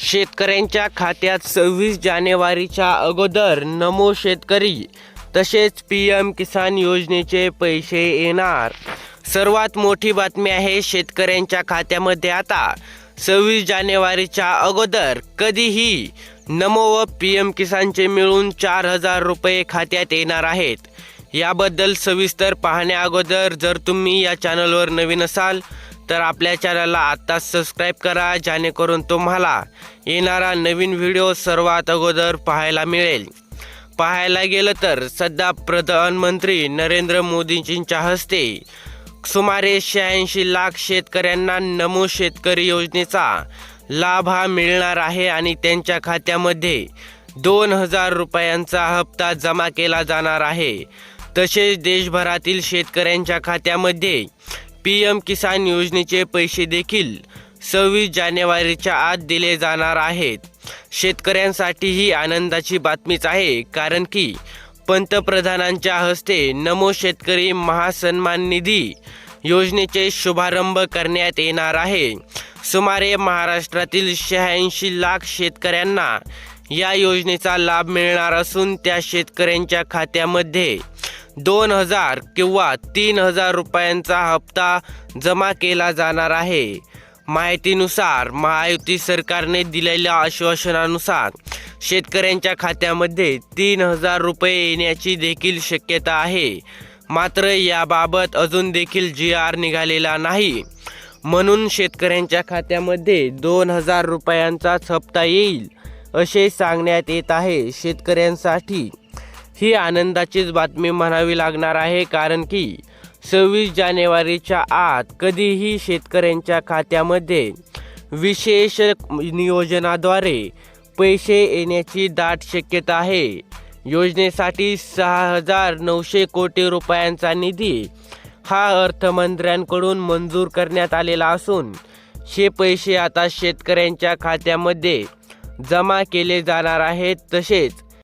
शेतकऱ्यांच्या खात्यात सव्वीस जानेवारीच्या अगोदर नमो शेतकरी तसेच पी एम किसान योजनेचे पैसे येणार. सर्वात मोठी बातमी आहे शेतकऱ्यांच्या खात्यामध्ये आता. सव्वीस जानेवारीच्या अगोदर कधीही नमो व पी एम किसानचे मिळून चार हजार रुपये खात्यात येणार आहेत. याबद्दल सविस्तर पाहण्या अगोदर जर तुम्ही या चॅनलवर नवीन असाल तर आपल्या चॅनलला आत्ताच सबस्क्राईब करा जेणेकरून तुम्हाला येणारा नवीन व्हिडिओ सर्वात अगोदर पाहायला मिळेल. पाहायला गेलं तर सध्या प्रधानमंत्री नरेंद्र मोदींच्या हस्ते सुमारे शहाऐंशी लाख शेतकऱ्यांना नमो शेतकरी योजनेचा लाभ हा मिळणार आहे आणि त्यांच्या खात्यामध्ये दोन हजार रुपयांचा हप्ता जमा केला जाणार आहे. तसेच देशभरातील शेतकऱ्यांच्या खात्यामध्ये पी एम किसान योजनेचे पैसे देखील सव्वीस जानेवारीच्या आत दिले जाणार आहेत. शेतकऱ्यांसाठी ही आनंदाची बातमीच आहे कारण की पंतप्रधानांच्या हस्ते नमो शेतकरी महासन्मान निधी योजनेचे शुभारंभ करण्यात येणार आहे. सुमारे महाराष्ट्रातील शहाऐंशी लाख शेतकऱ्यांना या योजनेचा लाभ मिळणार असून त्या शेतकऱ्यांच्या खात्यामध्ये दोन हजार किंवा तीन हजार रुपयांचा हप्ता जमा केला जाणार आहे. माहितीनुसार महायुती सरकारने दिलेल्या आश्वासनानुसार शेतकऱ्यांच्या खात्यामध्ये तीन हजार रुपये येण्याची देखील शक्यता आहे. मात्र याबाबत अजून देखील जी आर निघालेला नाही. म्हणून शेतकऱ्यांच्या खात्यामध्ये दोन हजार रुपयांचाच हप्ता येईल असे सांगण्यात येत आहे शेतकऱ्यांसाठी. ही आनंदाचीच बातमी म्हणावी लागणार आहे कारण की सव्वीस जानेवारीच्या आत कधीही शेतकऱ्यांच्या खात्यामध्ये विशेष नियोजनाद्वारे पैसे येण्याची दाट शक्यता आहे. योजनेसाठी सहा हजार नऊशे कोटी रुपयांचा निधी हा अर्थमंत्र्यांकडून मंजूर करण्यात आलेला असून हे पैसे आता शेतकऱ्यांच्या खात्यामध्ये जमा केले जाणार आहेत तसेच